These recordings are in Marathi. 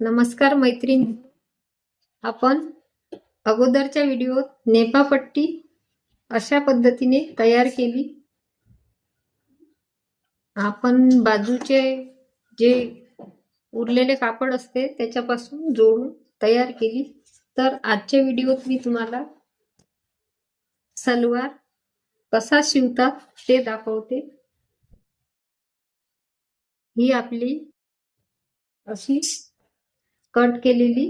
नमस्कार मैत्रीण. आपण अगोदरच्या व्हिडिओत नेपापट्टी अशा पद्धतीने तयार केली. आपण बाजूचे जे उरलेले कापड असते त्याच्यापासून जोडून तयार केली. तर आजच्या व्हिडिओत मी तुम्हाला सलवार कसा शिवतात ते दाखवते. ही आपली अशी कट केलेली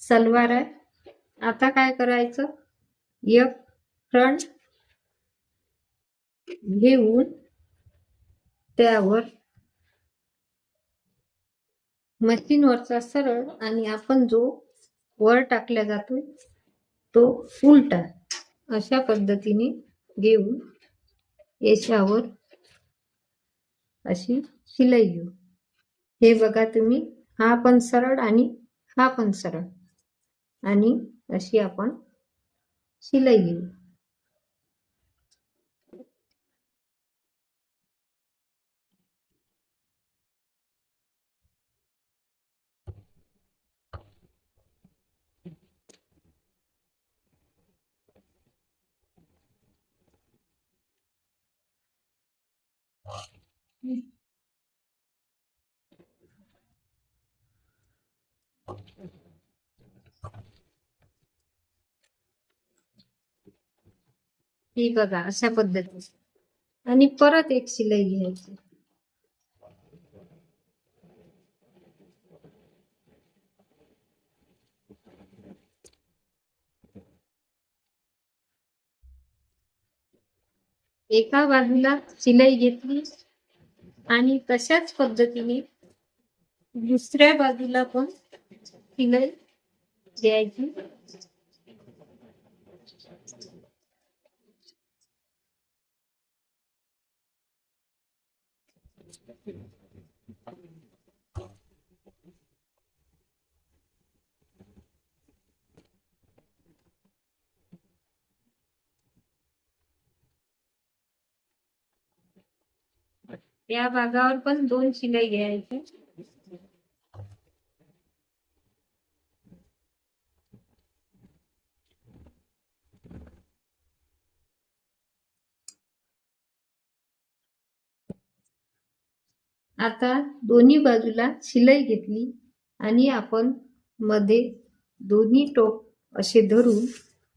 सलवार आहे. आता काय करायचं? एक फ्रंट घेऊन त्यावर मशीनवरचा सरळ आणि आपण जो वर टाकला जातो तो उलटा अशा पद्धतीने घेऊन याच्यावर अशी शिलाई घेऊ. हे बघा तुम्ही हा पण सरळ आणि हा पण सरळ. आणि अशी आपण शिलाई घेऊ. ही बघा अशा पद्धतीने. आणि परत एक शिलाई घ्यायची. एका बाजूला शिलाई घेतली आणि तशाच पद्धतीने दुसऱ्या बाजूला पण शिलाई द्यायची. या भागावर पण दोन शिलाई घ्यायचे. आता दोन्ही बाजूला शिलाई घेतली आणि आपण मध्ये दोन्ही टोक असे धरून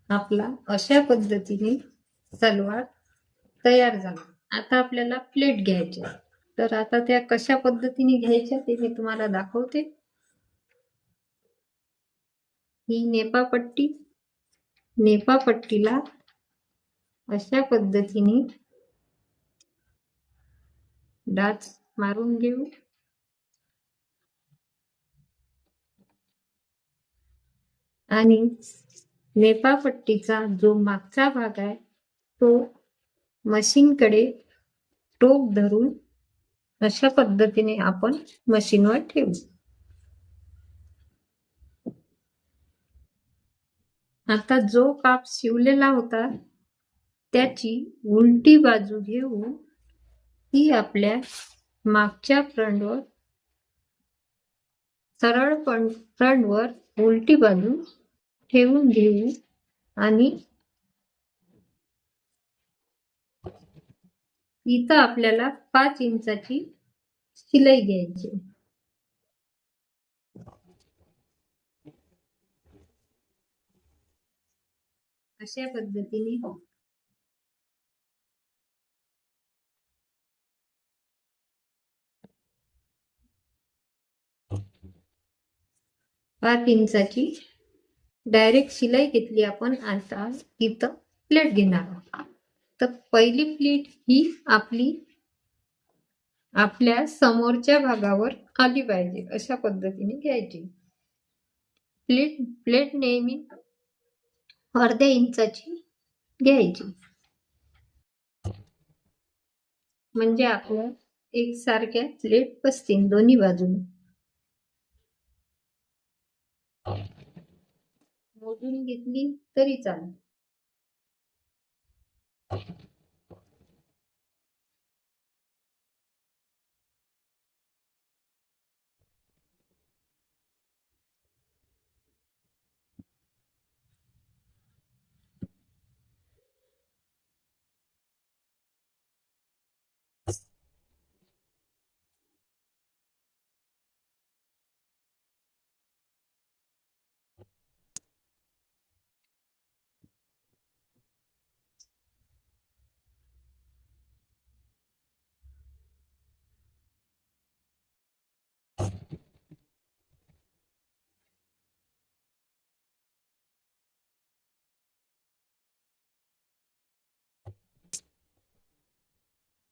आपला अशा पद्धतीने सलवार तयार झाला. आता आपल्याला प्लेट घ्यायचे तर आता त्या कशा पद्धतीने घ्यायच्या ते मी तुम्हाला दाखवते. ही नेपापट्टी नेपापट्टीला अशा पद्धतीने डाच मारून घेऊ. आणि नेपापट्टीचा जो मागचा भाग आहे तो मशीनकडे टोक धरून अशा पद्धतीने आपण मशीनवर ठेवू. आता जो काप शिवलेला होता त्याची उलटी बाजू घेऊन ती आपल्या मागच्या फ्रंटवर सरळ फ्रंटवर उलटी बाजू ठेवून घेऊ आणि इथं आपल्याला पाच इंचाची शिलाई घ्यायची अशा पद्धतीने पाच इंचाची डायरेक्ट शिलाई घेतली आपण. आता इथं प्लेट घेणार आहोत. तर पहिली प्लेट ही आपली आपल्या समोरच्या भागावर आली पाहिजे अशा पद्धतीने घ्यायची. प्लेट प्लेट नेहमी अर्ध्या इंचाची घ्यायची. म्हणजे आपल्या एकसारख्या प्लेट बसतील दोन्ही बाजूने. मोजून घेतली तरी चालेल.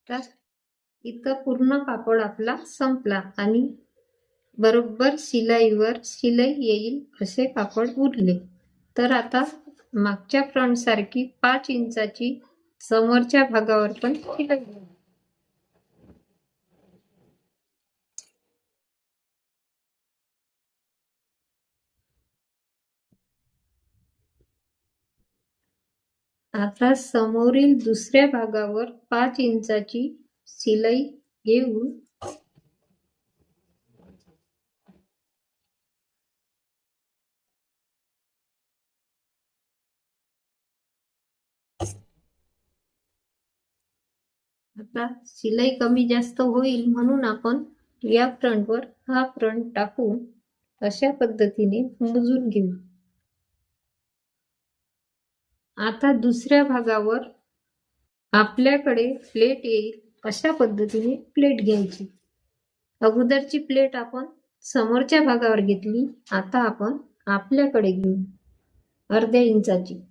तर इथं पूर्ण कापड आपला संपला आणि बरोबर शिलाईवर शिलाई येईल असे कापड उरले. तर आता मागच्या फ्रंट सारखी पाच इंचाची समोरच्या भागावर पण शिलाई आता समोरील दुसऱ्या भागावर पाच इंचाची शिलाई घेऊन आता शिलाई कमी जास्त होईल म्हणून आपण या फ्रंटवर हा फ्रंट टाकून अशा पद्धतीने मोजून घेऊ. आता दुसऱ्या भागावर आपल्याकडे प्लेट येईल अशा पद्धतीने प्लेट घ्यायची. अगोदरची प्लेट आपण समोरच्या भागावर घेतली. आता आपण आपल्याकडे घेऊ. अर्ध्या इंचाची.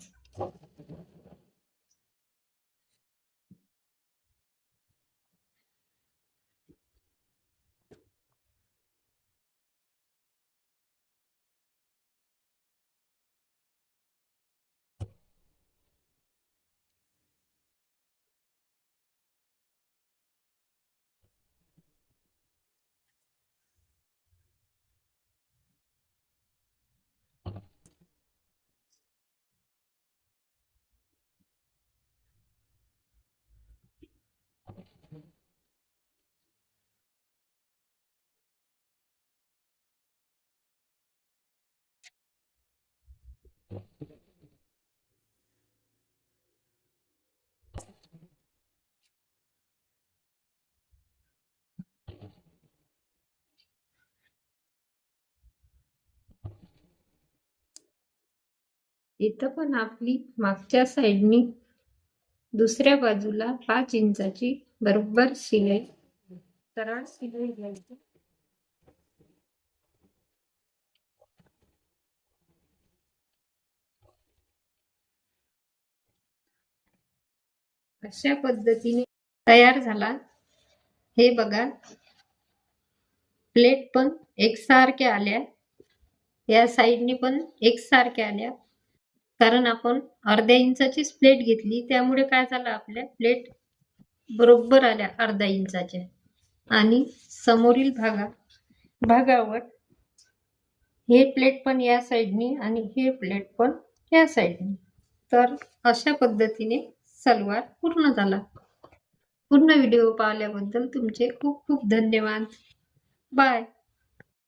इथं पण आपली मागच्या साईडनी दुसऱ्या बाजूला पाच इंचाची बरोबर शिलाई सरळ शिलाई घ्यायची. अशा पद्धतीने तयार झाला. हे बघा. प्लेट पण एकसारख्या आल्या. या साईडनी पण एकसारख्या आल्या. कारण आपण अर्ध्या इंचाचीच प्लेट घेतली त्यामुळे काय झालं आपल्या प्लेट बरोबर आल्या अर्धा इंचाच्या. आणि समोरील भागा भागावर हे प्लेट पण या साईडनी आणि हे प्लेट पण या साईडनी तर अशा पद्धतीने सलवार पूर्ण झाला. पूर्ण व्हिडिओ पाहिल्याबद्दल तुमचे खूप खूप धन्यवाद. बाय